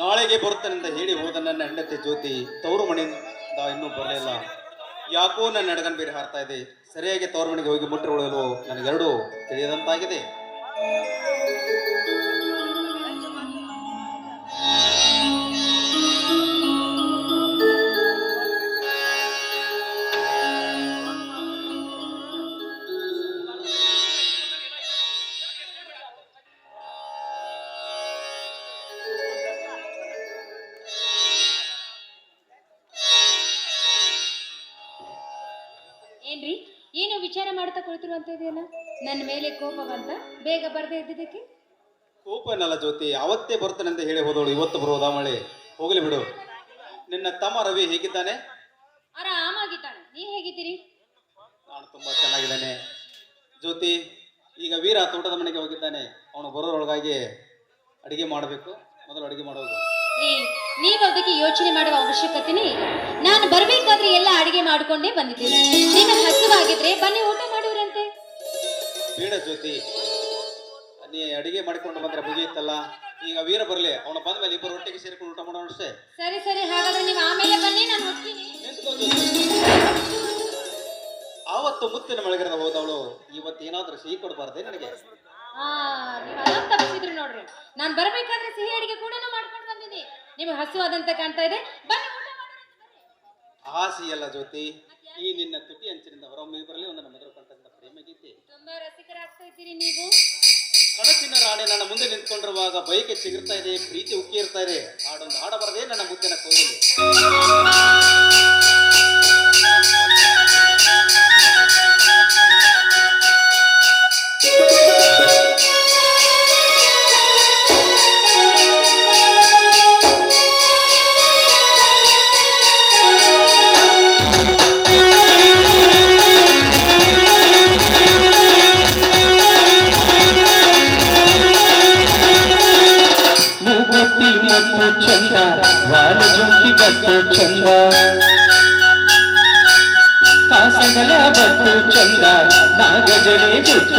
ನಾಳೆಗೆ ಬರುತ್ತಾನೆಂದ ಹೇಳಿ ಹೋದ ನನ್ನ ಹೆಂಡತಿ ಜ್ಯೋತಿ ತವರು ಮನೆಯಿಂದ ಇನ್ನೂ ಬರಲಿಲ್ಲ. ಯಾಕೋ ನನ್ನ ನಡಗನ್ ಬೇರೆ ಹಾರ್ತಾ ಇದೆ. ಸರಿಯಾಗಿ ತವರು ಮನೆಗೆ ಹೋಗಿ ಮುಟ್ಟಿಕೊಳ್ಳಲು ನನಗೆರಡು ತಿಳಿಯದಂತಾಗಿದೆ. ವಿಚಾರ ಅಂತ ಇದೆಯಲ್ಲ? ನನ್ನ ಮೇಲೆ ಕೋಪ ಬಂತ? ಬೇಗ ಬರದೇ ಇದ್ದಿದ್ದಕ್ಕೆ? ಕೋಪ ಏನಲ್ಲ ಜ್ಯೋತಿ ಅವತ್ತೇ ಬರ್ತಾನೆಂದ ಹೇಳಿ ಹೋದವಳು ಇವತ್ತು ಬರೋದಾ ಮಳೆ ಹೋಗಲಿ ಬಿಡು. ನಿನ್ನ ತಮ್ಮ ರವಿ ಹೇಗಿದ್ದಾನೆ? ಆರಾಮಾಗಿದ್ದಾನೆ ನೀ ಹೇಗಿದ್ದೀರಿ? ನಾನು ತುಂಬಾ ಚೆನ್ನಾಗಿದ್ದಾನೆ. ಜ್ಯೋತಿ ಈಗ ವೀರ ತೋಟದ ಮನೆಗೆ ಹೋಗಿದ್ದಾನೆ. ಅವನು ಬರೋರೊಳಗಾಗಿ ಅಡಿಗೆ ಮಾಡಬೇಕು. ಮೊದಲು ಅಡಿಗೆ ಮಾಡೋದು. ನೀವು ಅದಕ್ಕೆ ಯೋಚನೆ ಮಾಡುವ ಅವಶ್ಯಕತೆನೇ ನಾನು ಬರಬೇಕಾದ್ರೆ ಎಲ್ಲ ಅಡಿಗೆ ಮಾಡ್ಕೊಂಡೇ ಬಂದಿದ್ದೀನಿ. ನಿಮಗೆ ಹಸುವಾಗಿದ್ರೆ ಬನ್ನಿ ಊಟ ಬೇಡ ಜ್ಯೋತಿ. ನೀ ಅಡಿಗೆ ಮಾಡ್ಕೊಂಡು ಬಂದ್ರೆ ಮುಗಿಯುತ್ತಲ್ಲ? ಈಗ ವೀರ ಬರಲಿ ಅವನು ಬಂದ ಮೇಲೆ ಇಬ್ಬರು ಒಟ್ಟಿಗೆ ಸೇರಿಕೊಂಡು ಊಟ ಮಾಡೋಣ ಅಷ್ಟೇ. ಸರಿ ಸರಿ ಹಾಗಾದ್ರೆ ನೀವು ಆಮೇಲೆ ಬನ್ನಿ ನಾನು ಹೋಗ್ತೀನಿ. ನಿಂತ್ಕೋ ಜ್ಯೋತಿ. ಆವತ್ತು ಮುತ್ತಿನ ಮಳೆಗರದ ಹೋದವಳು ಇವತ್ತು ಏನಾದ್ರೂ ಸಿಹಿ ಕೊಡಬಾರ್ದೆ ನನಗೆ? ತಪ್ಪಿಸಿದ್ರು ನೋಡ್ರಿ. ನಾನು ಬರಬೇಕಾದ್ರೆ ಸಿಹಿ ಅಡಿಗೆ ಕೂಡ ಮಾಡ್ಕೊಂಡು ಬಂದಿನಿ ನಿಮಗೆ ಹಸುವಾದಂತ ಕಾಣ್ತಾ ಇದೆ. ಬನ್ನಿ ಊಟ ಮಾಡೋರಂತೆ ಬರ್ರಿ. ಆಸಿ ಅಲ್ಲ ಜ್ಯೋತಿ. ಈ ನಿನ್ನ ತುಟಿ ಅಂಚಿನಿಂದ ಹೊರಹೊಮ್ಮಿ ಬರಲಿ ಒಂದು ಮಧುರ ಕಂಠದಿಂದ ತುಂಬಾ ರಸಿಕರಾಗ್ತಾ ಇದ್ದೀರಿ ನೀವು. ಕನಸಿನ ರಾಣಿ ನನ್ನ ಮುಂದೆ ನಿಂತ್ಕೊಂಡಿರುವಾಗ ಬೈಕೆ ಚಿಗುರ್ತಾ ಇದೆ ಪ್ರೀತಿ ಉಕ್ಕಿ ಇರ್ತಾ ಇದೆ. ಹಾಡೊಂದು ಹಾಡಬಾರದೆ ನನ್ನ ಮುದ್ದಿನ ಕೋಗಿಲೆ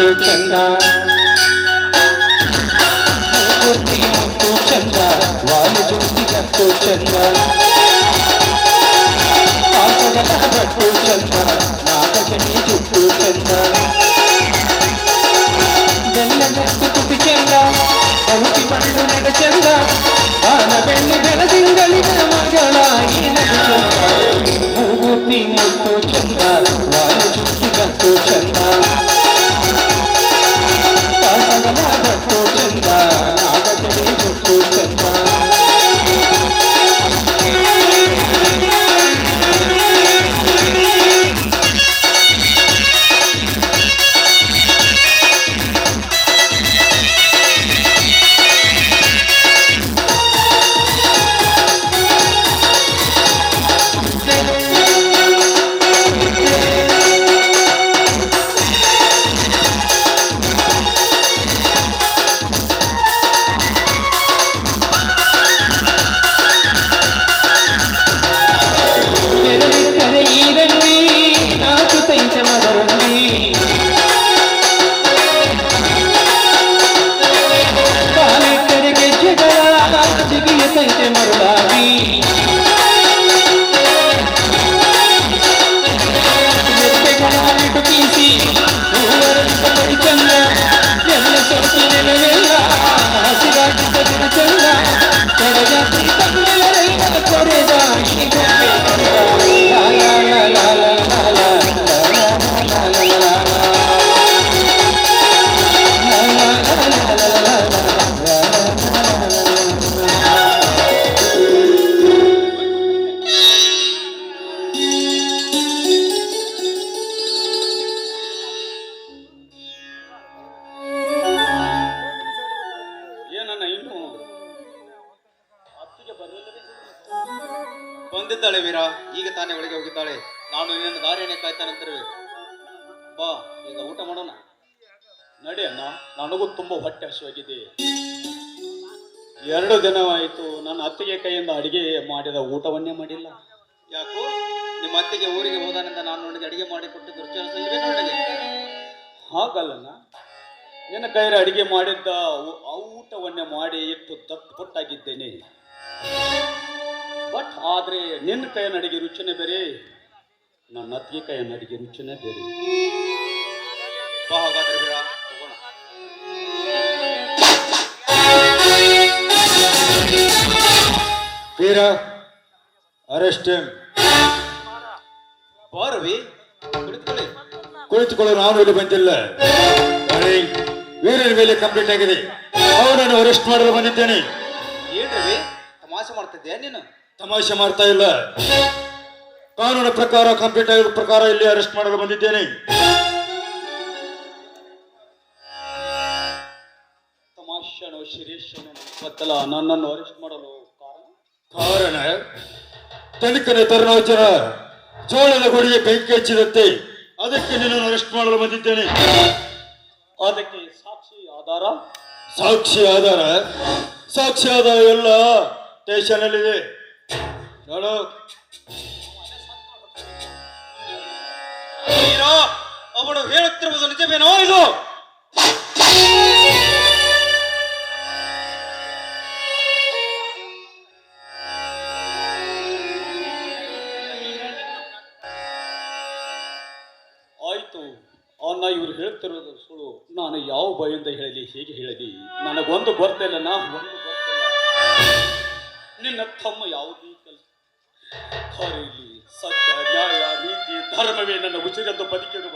చంద చంద వాళ్ళు చూసి కట్టు చంద పట్టు చంద నాకని చుట్టూ చంద కుటి చంద పండు నడ చంద ఆన పెళ్ళి గల సింగలి మగ করে যাস ತಾನೇ ಒಳಗೆ ಹೋಗಿದ್ದಾಳೆ. ನಾನು ನಿನ್ನ ದಾರಿಯನ್ನೇ ಕಾಯ್ತಾನಂತಿರುವೆ ಬಾ, ಈಗ ಊಟ ಮಾಡೋಣ. ನಡಿ ಅಣ್ಣ, ನನಗೂ ತುಂಬ ಹೊಟ್ಟೆ ಹಸಿವಾಗಿದೆ. ಎರಡು ದಿನವಾಯಿತು, ನನ್ನ ಅತ್ತಿಗೆ ಕೈಯಿಂದ ಅಡಿಗೆ ಮಾಡಿದ ಊಟವನ್ನೇ ಮಾಡಿಲ್ಲ. ಯಾಕೋ? ನಿಮ್ಮ ಅತ್ತಿಗೆ ಊರಿಗೆ ಹೋದಾನಿಂದ ನಾನು ನನಗೆ ಅಡಿಗೆ ಮಾಡಿ ಕೊಟ್ಟಿದ್ದು ರುಚಿ ಹಾಗಲ್ಲಣ್ಣ ನಿನ್ನ ಕೈಯಲ್ಲಿ ಅಡಿಗೆ ಮಾಡಿದ್ದ ಊಟವನ್ನೇ ಮಾಡಿ ಇಟ್ಟು ದಟ್ಟು ಪೊಟ್ಟಾಗಿದ್ದೇನೆ. ಬಟ್ ಆದರೆ ನಿನ್ನ ಕೈಯ ಅಡಿಗೆ ರುಚಿನೇ ಬೇರೆ ನನ್ನ ಅತ್ತಿಗೆ ಕೈಯ ಅಡಿಗೆ ರುಚಿನೇ ಬೇರೆ. ಬಾ ಹಾಗಾದ್ರೆ ಬೇಡ ಹೋಗೋಣ ವೀರ ಅರೆಸ್ಟ್ ಬಾರವಿ ಕುಳಿತುಕೊಳ್ಳಿ. ಕುಳಿತುಕೊಳ್ಳಲು ನಾನು ಇಲ್ಲಿ ಬಂದಿಲ್ಲ. ವೀರನ ಮೇಲೆ ಕಂಪ್ಲೀಟ್ ಆಗಿದೆ. ಅವನನ್ನು ಅರೆಸ್ಟ್ ಮಾಡಲು ಬಂದಿದ್ದೇನೆ. ಏನ್ರಿ ತಮಾಷೆ ಮಾಡ್ತಿದ್ದೆ ನೀನು? ತಮಾಷೆ ಮಾಡ್ತಾ ಇಲ್ಲ. ಕಾನೂನು ಪ್ರಕಾರ ಕಂಪ್ಲೀಟ್ ಆಗಿರೋ ಪ್ರಕಾರ ಇಲ್ಲಿ ಅರೆಸ್ಟ್ ಮಾಡಲು ಬಂದಿದ್ದೇನೆ. ತಮಾಷೆನೋ ಗೊತ್ತಲ್ಲ ನನ್ನನ್ನು ಅರೆಸ್ಟ್ ಮಾಡಲು ಕಾರಣ? ಕಾರಣ ತನಿಖನೆ ತರುಣಾಚರ ಜೋಳದ ಗುಡಿಗೆ ಬೆಂಕಿ ಹಚ್ಚಿದಂತೆ ಅದಕ್ಕೆ ನಿನ್ನನ್ನು ಅರೆಸ್ಟ್ ಮಾಡಲು ಬಂದಿದ್ದೇನೆ. ಅದಕ್ಕೆ ಸಾಕ್ಷಿ ಆಧಾರ? ಸಾಕ್ಷಿ ಆಧಾರ? ಸಾಕ್ಷಿ ಆಧಾರ ಎಲ್ಲ ಸ್ಟೇಷನ್ ಅಲ್ಲಿದೆ ನೋಡು ನೀನು ಅವನು ಹೇಳುತ್ತಿರುವುದು ನಿಜವೇನೋ ಇದು? ಆಯ್ತು ಅವನ್ನ ಇವ್ರು ಹೇಳ್ತಿರೋದು ಸುಳ್ಳು. ನಾನು ಯಾವ ಭಯದಿಂದ ಹೇಳಲಿ, ಹೇಗೆ ಹೇಳಲಿ? ನನಗೊಂದು ಗೊತ್ತಿಲ್ಲ, ನಾ ಒಂದು ಗೊತ್ತಿಲ್ಲ. ನಿನ್ನ ತಮ್ಮ ಯಾವುದೇ ಕೆಲಸ ಸತ್ಯ ನ್ಯಾಯ ನೀತಿ ಧರ್ಮವೇ ನನ್ನ ಉಸಿರದ್ದು ಬದುಕಿರುವ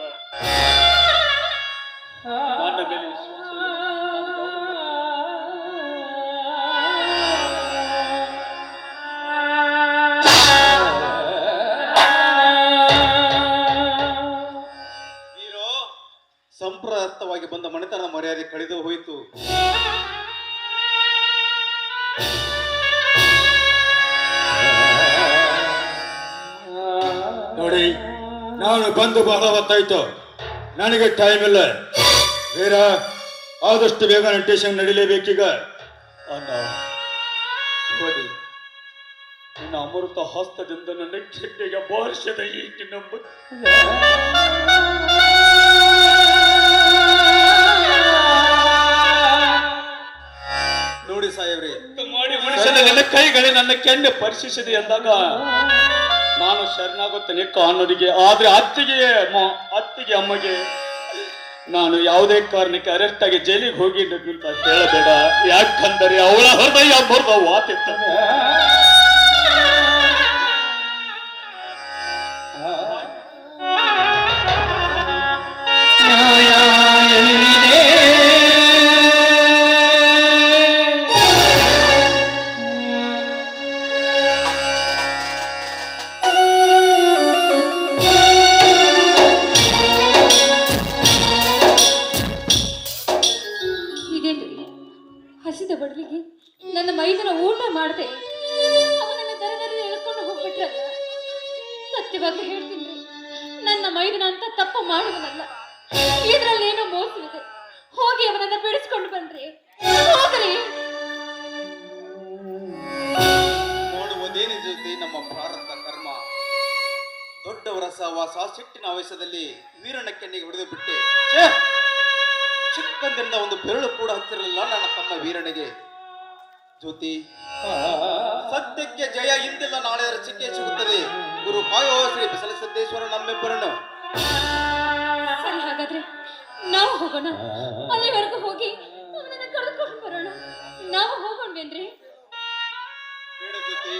ನನ್ನ ಮೇಲೆ ವಿಶ್ವಾಸ ನೋಡಿ ನಾನು ಬಂದು ಬಹಳ ಹೊತ್ತಾಯ್ತು. ನನಗೆ ಟೈಮ್ ಇಲ್ಲ. ವೀರ ಆದಷ್ಟು ಬೇಗ ನನ್ನ ನಡಿಲೇಬೇಕೀಗ. ಅನ್ನ ನೋಡಿ ನಿನ್ನ ಅಮೃತ ಹಸ್ತದಿಂದ ನನ್ನ ಕೆನ್ನೆಗೆ ಬಾರಿಸದ ಈ ನಂಬ. ನೋಡಿ ಸಾಹೇಬ್ರಿ ಮಾಡಿ ಮನುಷ್ಯನ ನನ್ನ ಕೈಗಳೇ ನನ್ನ ಕೆನ್ನೆ ಪರಿಶೀಲಿಸಿದೆ ಎಂದಾಗ ನಾನು ಶರಣಾಗುತ್ತೇನೆ ಕಾನೂರಿಗೆ. ಆದ್ರೆ ಅತ್ತಿಗೆ ಅತ್ತಿಗೆ ಅಮ್ಮಗೆ ನಾನು ಯಾವುದೇ ಕಾರಣಕ್ಕೆ ಅರೆಸ್ಟ್ ಆಗಿ ಜೈಲಿಗೆ ಹೋಗಿ ಅಂತ ಹೇಳಬೇಡ. ಯಾಕಂದರೆ ಅವಳ ಹೃದಯ ಮುರಿದ ವಾತಿರ್ತಾನೆ ಜೊತೆ ನಮ್ಮ ಪ್ರಾರಬ್ಧ ಕರ್ಮ. ದೊಡ್ಡವರ ಸಹವಾಸ ಸಿಟ್ಟಿನ ಆವೇಶದಲ್ಲಿ ವೀರನ ಕೆನ್ನೆಗೆ ಹೊಡೆದು ಬಿಟ್ಟೆ! ಚಿಕ್ಕಂದಿನಿಂದ ಒಂದು ಬೆರಳು ಕೂಡ ಹತ್ತಿರಲಿಲ್ಲ ನನ್ನ ತಮ್ಮ ವೀರನಿಗೆ. ಜ್ಯೋತಿ ಸತ್ಯಕ್ಕೆ ಜಯ ಇಂದಿಲ್ಲ ನಾಳೆ ಸಿಕ್ಕೇ ಸಿಗುತ್ತದೆ. ಗುರು ಕಾಯೋ ಶ್ರೀ ಬಿಸಲ ಸಿದ್ದೇಶ್ವರ ನಮ್ಮಿಬ್ಬರನ್ನು ಹಾಗಾದ್ರೆ ನಾವು ಹೋಗೋಣ. ಅಲ್ಲಿವರೆಗೂ ಹೋಗಿ ಕರೆದುಕೊಂಡು ಬರೋಣ. ನಾವು ಹೋಗೋಣ್ವೇನ್ರಿ? ಬೇಡ ಜ್ಯೋತಿ.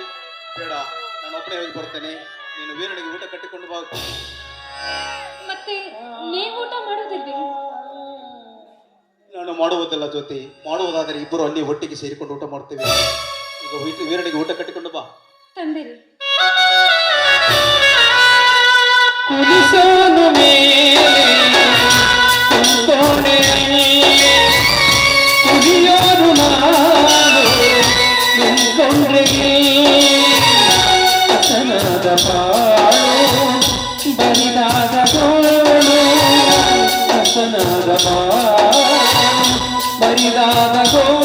ಬೇಡ ನಾನು ಒಬ್ಬನೇ ಹೋಗಿ ಬರ್ತೇನೆ. ನೀನು ವೀರನಿಗೆ ಊಟ ಕಟ್ಟಿಕೊಂಡು ಬಾ. ಮತ್ತೆ ನೀವು ಊಟ ಮಾಡೋದಿದ್ದೆ ನಾನು ಮಾಡುವುದಿಲ್ಲ ಜ್ಯೋತಿ. ಮಾಡುವುದಾದರೆ ಇಬ್ಬರು ಅಲ್ಲಿ ಒಟ್ಟಿಗೆ ಸೇರಿಕೊಂಡು ಊಟ ಮಾಡ್ತೇವೆ. ಈಗ ಹೋಗಿ ವೀರನಿಗೆ ಊಟ ಕಟ್ಟಿಕೊಂಡು ಬಾ. ತಂದಿರಿ. ಮೇಲೆ ಕುಂದೋಣೆಯಲ್ಲಿ ಕುದಿಯೋನು ನಾನು ನಿಂತ್ಕೊಂಡ್ರೆ ಹಸನಾದ ಬಾಳು ಬರಿದಾದ ಗೋಳು ಹಸನಾದ ಬಾಳು ಬರಿದಾದ ಗೋಳು.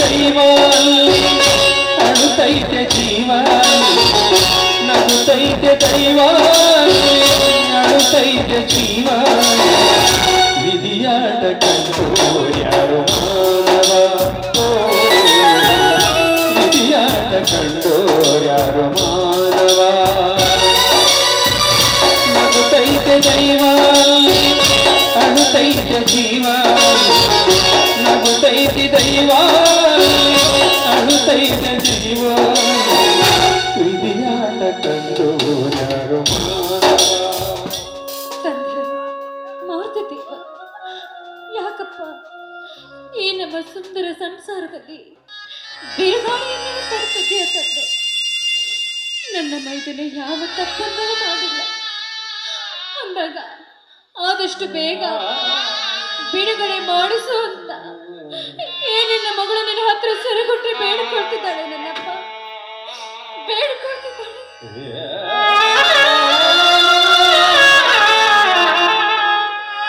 దైవాలి అడుతైతే జీవాలి నడుతైతే దైవాలి అడుతైతే జీవాలి విధియాట కండోయారు విధియాట కండోయారు మానవా నడుతైతే దైవాలి అడుతైతే జీవాలి నగుతైతి దైవా ಸಂಸಾರದಲ್ಲಿ ಬಿರುಗಾಳಿಯನ್ನು ತರುತ್ತಿದೆಯ ತಂದೆ ನನ್ನ ಮೈದನ ಯಾವ ತಪ್ಪನ್ನೂ ಮಾಡಿಲ್ಲ. ಅಂದಾಗ ಆದಷ್ಟು ಬೇಗ ಬಿಡುಗಡೆ ಮಾಡಿಸು ಅಂತ. ಏನಿನ್ನ ಮಗಳು ನನ್ನ ಹತ್ರ ಸರಿಗುಟ್ಟಿ ಬೇಡಿಕೊಳ್ತಿದ್ದಾಳೆ ನನ್ನಪ್ಪ. ಬೇಡಿಕೊಳ್ತಿದ್ದಾಳೆ.